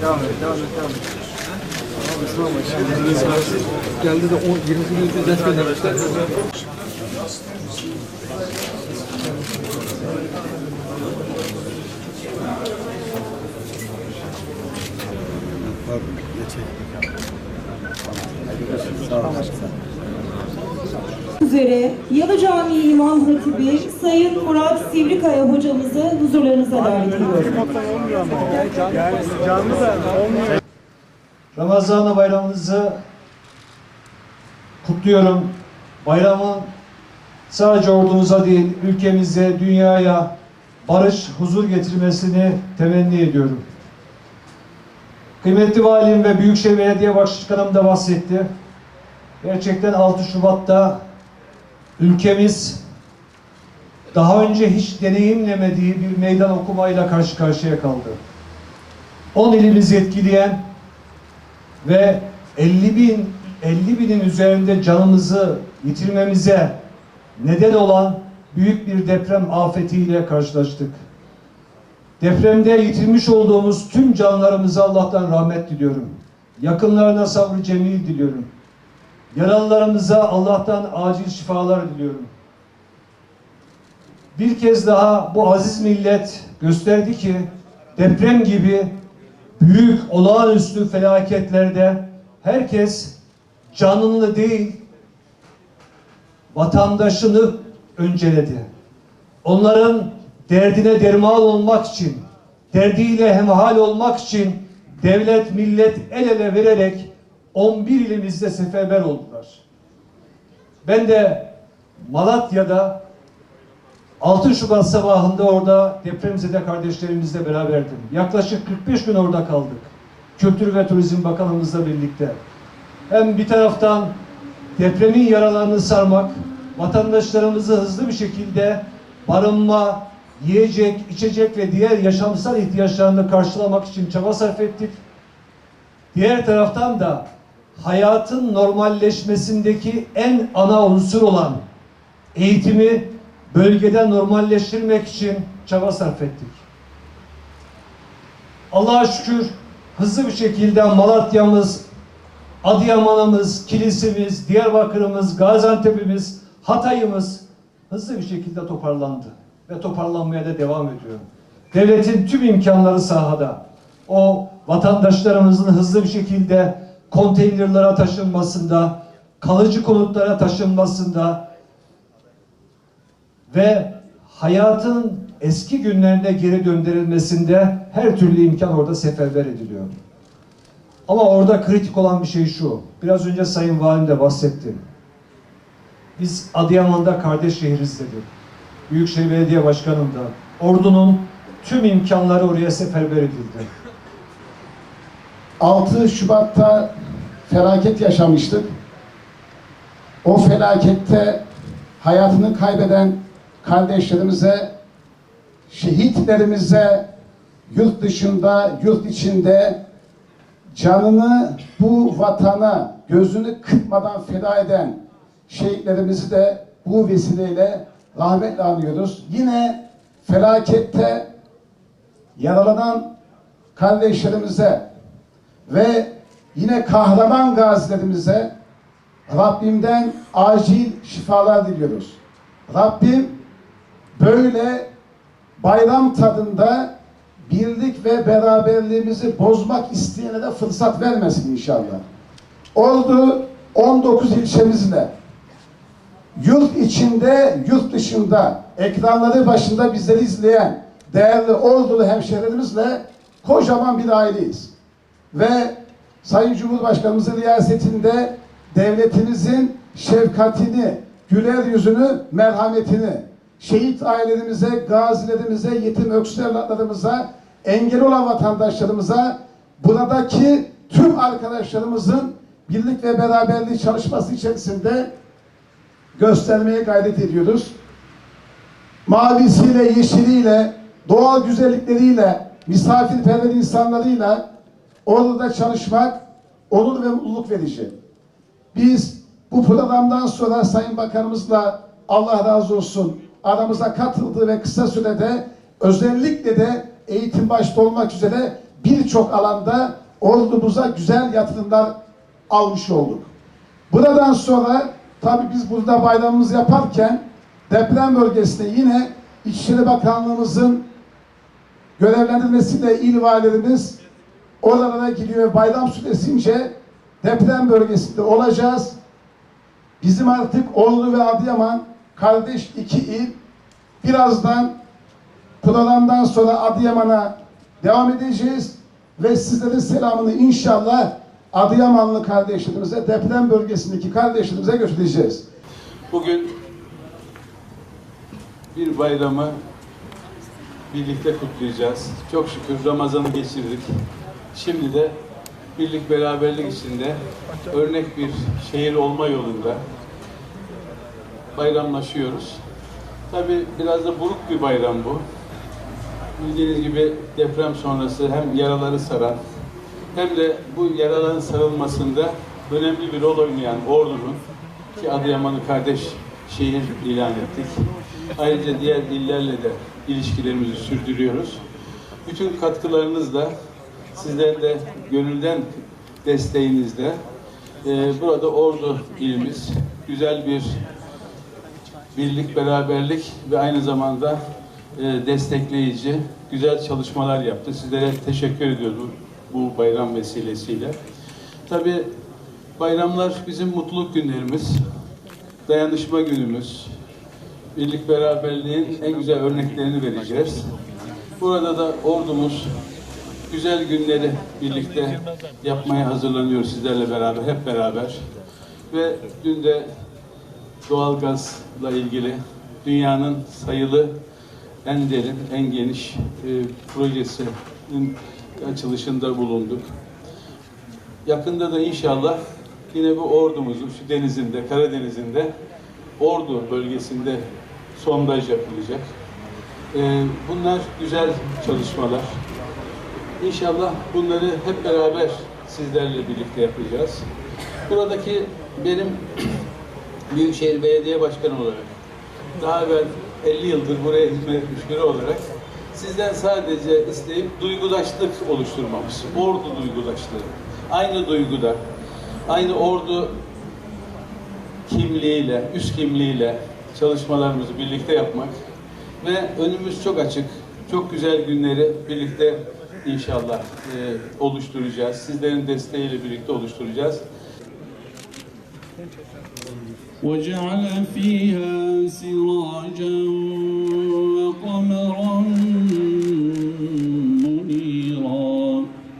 Devam et, devam et, devam. Geldi de 10 20 gün ders göndermişler. Üzere Yalı Camii İmam Hatibi Sayın Murat Sivrikaya hocamızı huzurlarınıza davet ediyorum. Ramazan bayramınızı kutluyorum. Bayramın sadece ordumuza değil, ülkemize, dünyaya barış, huzur getirmesini temenni ediyorum. Kıymetli Valim ve Büyükşehir Belediye Başkanım da bahsetti. Gerçekten 6 Şubat'ta ülkemiz daha önce hiç deneyimlemediği bir meydan okumayla karşı karşıya kaldı. 10 ilimizi etkileyen ve 50 bin 50 binin üzerinde canımızı yitirmemize neden olan büyük bir deprem afetiyle karşılaştık. Depremde yitirmiş olduğumuz tüm canlarımıza Allah'tan rahmet diliyorum. Yakınlarına sabrı cemil diliyorum. Yaralılarımıza Allah'tan acil şifalar diliyorum. Bir kez daha bu aziz millet gösterdi ki deprem gibi büyük olağanüstü felaketlerde herkes canını değil vatandaşını önceledi. Onların derdine derman olmak için, derdiyle hemhal olmak için devlet millet el ele vererek 11 ilimizde seferber oldular. Ben de Malatya'da 6 Şubat sabahında orada depremzede kardeşlerimizle beraberdim. Yaklaşık 45 gün orada kaldık. Kültür ve Turizm Bakanımızla birlikte. Hem bir taraftan depremin yaralarını sarmak, vatandaşlarımızı hızlı bir şekilde barınma, yiyecek, içecek ve diğer yaşamsal ihtiyaçlarını karşılamak için çaba sarf ettik. Diğer taraftan da hayatın normalleşmesindeki en ana unsur olan eğitimi bölgede normalleştirmek için çaba sarf ettik. Allah'a şükür hızlı bir şekilde Malatya'mız, Adıyaman'ımız, Kilisimiz, Diyarbakır'ımız, Gaziantep'imiz, Hatay'ımız hızlı bir şekilde toparlandı ve toparlanmaya da devam ediyor. Devletin tüm imkanları sahada. O vatandaşlarımızın hızlı bir şekilde konteynerlara taşınmasında, kalıcı konutlara taşınmasında, ve hayatın eski günlerine geri döndürülmesinde her türlü imkan orada seferber ediliyor. Ama orada kritik olan bir şey şu. Biraz önce Sayın Valim de bahsetti. Biz Adıyaman'da kardeş şehiriz dedi. Büyükşehir Belediye Başkanım da. Ordunun tüm imkanları oraya seferber edildi. 6 Şubat'ta felaket yaşamıştık. O felakette hayatını kaybeden kardeşlerimize, şehitlerimize yurt dışında, yurt içinde canını bu vatana gözünü kırpmadan feda eden şehitlerimizi de bu vesileyle rahmetle anıyoruz. Yine felakette yaralanan kardeşlerimize ve yine kahraman gazilerimize Rabbimden acil şifalar diliyoruz. Rabbim böyle bayram tadında birlik ve beraberliğimizi bozmak isteyene de fırsat vermesin inşallah. Ordu 19 ilçemizle yurt içinde, yurt dışında ekranları başında bizleri izleyen değerli ordulu hemşehrilerimizle kocaman bir aileyiz. Ve Sayın Cumhurbaşkanımızın riyasetinde devletimizin şefkatini, güler yüzünü, merhametini, şehit ailelerimize, gazilerimize, yetim öksüz evlatlarımıza, engel olan vatandaşlarımıza, buradaki tüm arkadaşlarımızın birlik ve beraberliği çalışması içerisinde göstermeye gayret ediyoruz. Mavisiyle, yeşiliyle, doğal güzellikleriyle, misafirperver insanlarıyla orada çalışmak onur ve mutluluk verici. Biz bu programdan sonra Sayın Bakanımızla Allah razı olsun aramıza katıldığı ve kısa sürede özellikle de eğitim başta olmak üzere birçok alanda ordumuza güzel yatırımlar almış olduk. Buradan sonra tabii biz burada bayramımızı yaparken deprem bölgesinde yine İçişleri Bakanlığımızın görevlendirmesiyle il valilerimiz oralara gidiyor ve bayram süresince deprem bölgesinde olacağız. Bizim artık Ordu ve Adıyaman kardeş iki il. Birazdan programdan sonra Adıyaman'a devam edeceğiz ve sizlerin selamını inşallah Adıyamanlı kardeşlerimize, deprem bölgesindeki kardeşlerimize götüreceğiz. Bugün bir bayramı birlikte kutlayacağız. Çok şükür Ramazan'ı geçirdik. Şimdi de birlik beraberlik içinde örnek bir şehir olma yolunda bayramlaşıyoruz. Tabi biraz da buruk bir bayram bu. Bildiğiniz gibi deprem sonrası hem yaraları saran hem de bu yaraların sarılmasında önemli bir rol oynayan ordunun ki Adıyaman'ı kardeş şehir ilan ettik. Ayrıca diğer illerle de ilişkilerimizi sürdürüyoruz. Bütün katkılarınızla sizlerin de gönülden desteğinizle e, burada Ordu ilimiz güzel bir birlik, beraberlik ve aynı zamanda e, destekleyici güzel çalışmalar yaptı. Sizlere teşekkür ediyorum bu bayram vesilesiyle. Tabii bayramlar bizim mutluluk günlerimiz, dayanışma günümüz, birlik beraberliğin en güzel örneklerini vereceğiz. Burada da ordumuz güzel günleri birlikte yapmaya hazırlanıyor sizlerle beraber, hep beraber. Ve dün de doğalgazla ilgili dünyanın sayılı en derin, en geniş e, projesinin açılışında bulunduk. Yakında da inşallah yine bu ordumuzun şu denizinde, Karadeniz'inde Ordu bölgesinde sondaj yapılacak. E, bunlar güzel çalışmalar. İnşallah bunları hep beraber sizlerle birlikte yapacağız. Buradaki benim Büyükşehir Belediye Başkanı olarak daha evvel 50 yıldır buraya hizmet etmiş biri olarak sizden sadece isteyip duygudaşlık oluşturmamız. Ordu duygudaşlığı. Aynı duyguda, aynı ordu kimliğiyle, üst kimliğiyle çalışmalarımızı birlikte yapmak ve önümüz çok açık. Çok güzel günleri birlikte inşallah e, oluşturacağız. Sizlerin desteğiyle birlikte oluşturacağız. وجعل فيها سراجا وقمرا